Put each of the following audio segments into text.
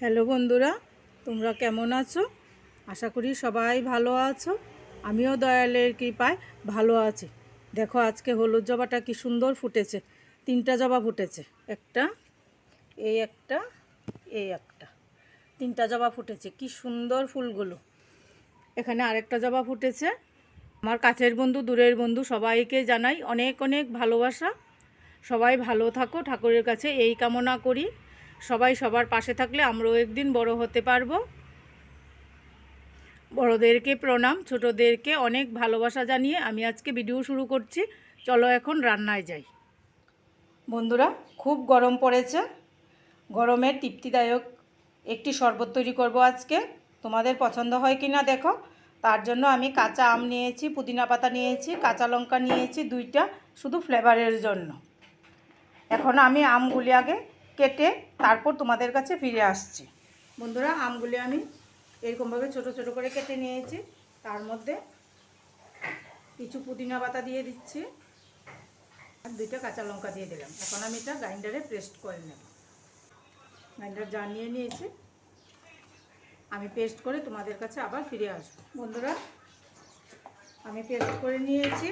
Hello বন্ধুরা, তোমরা কেমন আছো? আশা করি সবাই ভালো আছো। আমিও দয়ালের কৃপায় ভালো আছি। দেখো, আজকে হলুদ জবাটা কি সুন্দর ফুটেছে। তিনটা জবা ফুটেছে। একটা এই একটা এই একটা। তিনটা জবা ফুটেছে। কি সুন্দর ফুলগুলো। এখানে আরেকটা জবা ফুটেছে। আমার কাছের বন্ধু, দূরের বন্ধু, সবাইকে জানাই অনেক অনেক ভালোবাসা। সবাই ভালো থাকো। ঠাকুরের কাছে এই কামনা করি। সবাই সবার পাশে থাকলে আমরাও একদিন বড় হতে পারব। বড়দেরকে প্রণাম, ছোটদেরকে অনেক ভালোবাসা জানিয়ে আমি আজকে ভিডিও শুরু করছি। চলো এখন রান্নায় যাই। বন্ধুরা, খুব গরম পড়েছে। গরমে তৃপ্তিদায়ক একটি শরবত তৈরি করব আজকে। তোমাদের পছন্দ হয় কি না দেখো। তার জন্য আমি কাঁচা আম নিয়েছি, পুদিনা পাতা নিয়েছি, কাঁচা লঙ্কা নিয়েছি, দুইটা শুধু ফ্লেভারের জন্য। এখন আমি আমগুলি আগে কেটে তারপর তোমাদের কাছে ফিরে আসছি। বন্ধুরা, আমগুলি আমি এরকমভাবে ছোট ছোট করে কেটে নিয়েছি। তার মধ্যে কিছু পুদিনা পাতা দিয়ে দিচ্ছি। আর দুইটা কাঁচা লঙ্কা দিয়ে দিলাম। এখন আমি এটা গ্রাইন্ডারে পেস্ট করে নেব। গ্রাইন্ডার যা নিয়ে নিয়েছি। আমি পেস্ট করে তোমাদের কাছে আবার ফিরে আসব। বন্ধুরা, আমি পেস্ট করে নিয়েছি।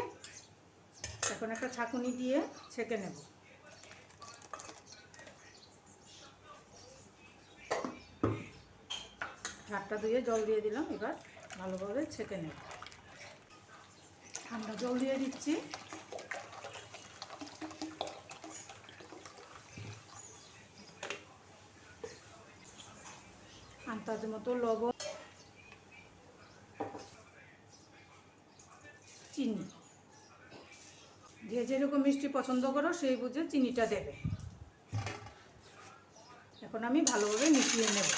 এখন একটা ছাঁকুনি দিয়ে ছেঁকে নেব। ঝাড়টা ধুয়ে জল দিয়ে দিলাম, এবার ভালোভাবে ছেঁকে নেব। ঠান্ডা জল দিয়ে দিচ্ছি। আন্দাজ মতো লবণ, চিনি। যে যেরকম মিষ্টি পছন্দ করো, সেই বুঝে চিনিটা দেবে। এখন আমি ভালোভাবে মিশিয়ে নেব।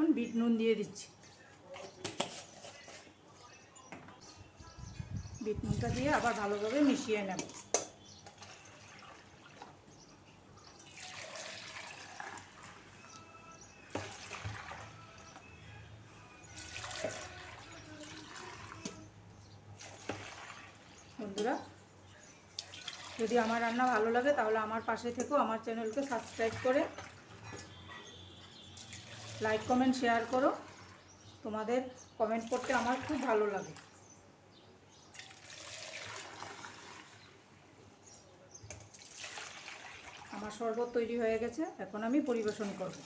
এখন বিট নুন দিয়ে দিচ্ছি। বিট নুনটা দিয়ে আবার ভালোভাবে মিশিয়ে নেব। বন্ধুরা, যদি আমার রান্না ভালো লাগে তাহলে আমার পাশে থেকেও আমার চ্যানেলকে সাবস্ক্রাইব করে লাইক কমেন্ট শেয়ার করো। তোমাদের কমেন্ট করতে আমার খুব ভালো লাগে। আমার শরবত তৈরি হয়ে গেছে, এখন আমি পরিবেশন করব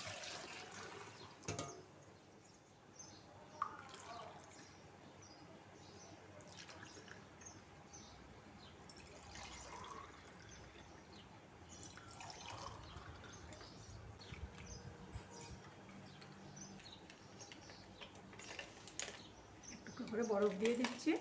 একটু করে বরফ দিয়ে দিচ্ছি।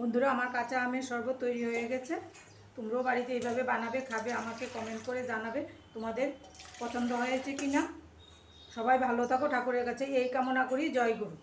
বন্ধুরা, আমার কাঁচা আমের শরবত তৈরি হয়ে গেছে। তোমরাও বাড়িতে এইভাবে বানাবে, খাবে, আমাকে কমেন্ট করে জানাবে তোমাদের পছন্দ হয়েছে কি না সবাই ভালো থাকো, ঠাকুরের কাছে এই কামনা করি। জয় গুরু।